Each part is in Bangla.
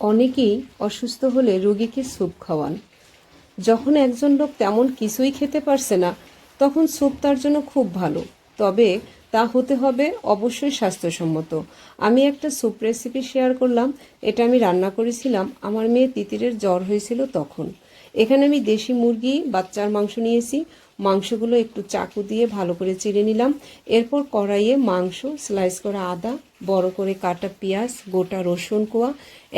অনেকেই অসুস্থ হলে রোগীকে স্যুপ খাওয়ান। যখন একজন লোক তেমন কিছুই খেতে পারছে না, তখন স্যুপ তার জন্য খুব ভালো। তবে তা হতে হবে অবশ্যই স্বাস্থ্যসম্মত। আমি একটা স্যুপ রেসিপি শেয়ার করলাম, এটা আমি রান্না করেছিলাম, আমার মেয়ে তিতিরের জ্বর হয়েছিল তখন। এখানে আমি দেশি মুরগি, বাচ্চার মাংস নিয়েছি। মাংসগুলো একটু চাকু দিয়ে ভালো করে চিড়ে নিলাম। এরপর কড়াইয়ে মাংস স্লাইস করা আদা, বড় করে কাটা পেঁয়াজ, গোটা রসুন কোয়া,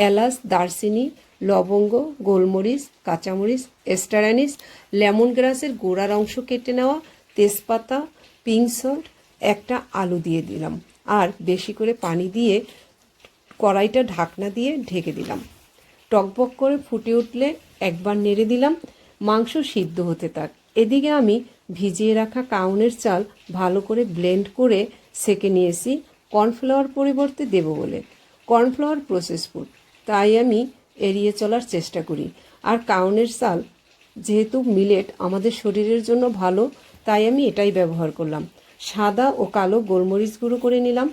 এলাচ, দারচিনি, লবঙ্গ, গোলমরিচ, কাঁচামরিচ এস্টারানিস লেমন গ্রাসের গোড়ার অংশ কেটে নেওয়া, তেজপাতা, পিঙ্ক সল্ট, একটা আলু দিয়ে দিলাম। আর বেশি করে পানি দিয়ে কড়াইটা ঢাকনা দিয়ে ঢেকে দিলাম। টকবক করে ফুটে উঠলে একবার নেড়ে দিলাম, মাংস সিদ্ধ হতে থাক। এদিকে আমি ভিজিয়ে রাখা কাউনের চাল ভালো করে ব্লেন্ড করে সেকে নিয়েছি, কর্নফ্লাওয়ার পরিবর্তে দেব বলে। কর্নফ্লাওয়ার প্রসেস ফুড তাই আমি এড়িয়ে চলার চেষ্টা করি। আর কাউনের চাল যেহেতু মিলেট আমাদের শরীরের জন্য ভালো, তাই আমি এটাই ব্যবহার করলাম। সাদা ও কালো গোলমরিচ গুঁড়ো করে নিলাম।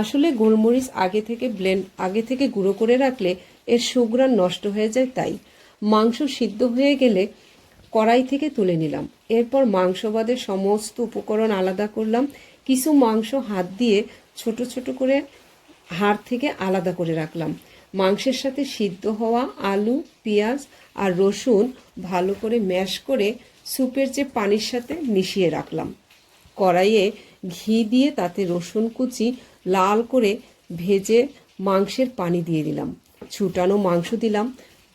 আসলে গোলমরিচ আগে থেকে ব্লেন্ড আগে থেকে গুঁড়ো করে রাখলে এর সুগ্রান নষ্ট হয়ে যায় তাই মাংস সিদ্ধ হয়ে গেলে কড়াই থেকে তুলে নিলাম। এরপর মাংস বাদে সমস্ত উপকরণ আলাদা করলাম। কিছু মাংস হাত দিয়ে ছোট ছোট করে হাড় থেকে আলাদা করে রাখলাম। মাংসের সাথে সিদ্ধ হওয়া আলু, পেঁয়াজ আর রসুন ভালো করে ম্যাশ করে স্যুপের যে পানির সাথে মিশিয়ে রাখলাম। কড়াইয়ে ঘি দিয়ে তাতে রসুন কুচি লাল করে ভেজে মাংসের পানি দিয়ে দিলাম। ছুটানো মাংস দিলাম,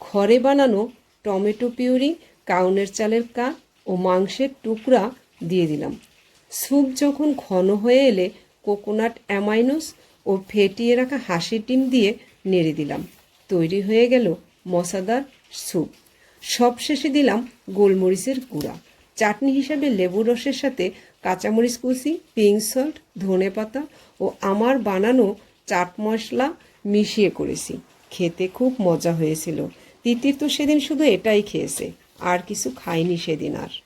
ঘরে বানানো টমেটো পিউরি, কাউনের চালের কা ও মাংসের টুকরা দিয়ে দিলাম। স্যুপ যখন ঘন হয়ে এলে কোকোনাট অ্যামাইনোস ও ফেটিয়ে রাখা হাঁসের ডিম দিয়ে নেড়ে দিলাম। তৈরি হয়ে গেল মশাদার স্যুপ। সবশেষে দিলাম গোলমরিচের গুঁড়া। চাটনি হিসাবে লেবুর রসের সাথে কাঁচামরিচ কুচি পিঙ্ক সল্ট ধনে পাতা ও আমার বানানো চাট মশলা মিশিয়ে করেছি। খেতে খুব মজা হয়েছিল। তিতির তো সেদিন শুধু এটাই খেয়েছে। আর কিছু খায়নি সেদিন আর।